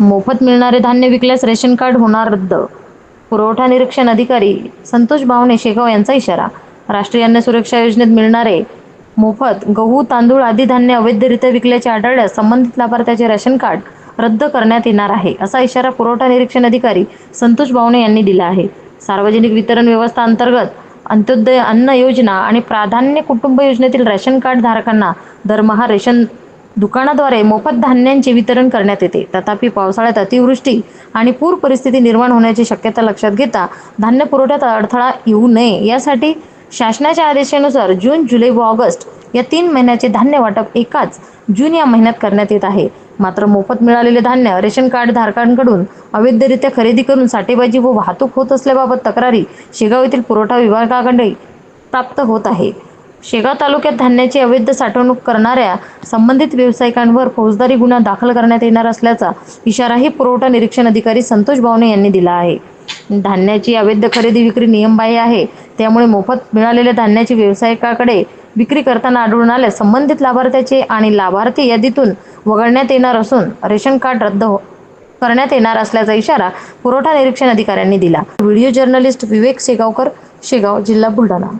मोफत मिळणारे धान्य विकल्यास रेशन कार्ड होणार रद्द. पुरवठा निरीक्षण अधिकारी संतोष भावने शेगाव यांचा इशारा. राष्ट्रीय अन्न सुरक्षा योजनेत मिळणारे मोफत गहू तांदूळ आदी धान्य अवैधरित्या विकल्याचे आढळल्यास संबंधित लाभार्थ्याचे रेशन कार्ड रद्द करण्यात येणार आहे असा इशारा पुरवठा निरीक्षण अधिकारी संतोष भावने यांनी दिला आहे. सार्वजनिक वितरण व्यवस्था अंतर्गत अंत्योदय अन्न योजना आणि प्राधान्य कुटुंब योजनेतील रेशन कार्ड धारकांना दरमहा रेशन दुकानाद्वारे मोफत धान्यांचे वितरण करण्यात येते. तथापि पावसाळ्यात अतिवृष्टी आणि पूर परिस्थिती निर्माण होण्याची शक्यता लक्षात घेता धान्य पुरवठ्यात अडथळा येऊ नये. यासाठी शासनाच्या आदेशानुसार जून जुलै व ऑगस्ट या तीन महिन्याचे धान्य वाटप एकाच जून या महिन्यात करण्यात येत आहे. मात्र मोफत मिळालेले धान्य रेशन कार्ड धारकांकडून अवैधरित्या खरेदी करून साठेबाजी व वाहतूक होत असल्याबाबत तक्रारी शेगाव येथील पुरवठा विभागाकडे प्राप्त होत आहे. शेगाव तालुक्यात धान्याची अवैध साठवणूक करणाऱ्या संबंधित व्यावसायिकांवर फौजदारी गुन्हा दाखल करण्यात येणार असल्याचा इशाराही पुरवठा निरीक्षण अधिकारी संतोष भावने यांनी दिला आहे. धान्याची अवैध खरेदी विक्री नियमबाह्य आहे. त्यामुळे मोफत मिळालेल्या धान्याची व्यावसायिकाकडे विक्री करताना आढळून आल्यास संबंधित लाभार्थ्याचे आणि लाभार्थी यादीतून वगळण्यात येणार असून रेशन कार्ड रद्द हो करण्यात येणार असल्याचा इशारा पुरवठा निरीक्षण अधिकाऱ्यांनी दिला. व्हिडिओ जर्नलिस्ट विवेक शेगावकर शेगाव जिल्हा बुलढाणा.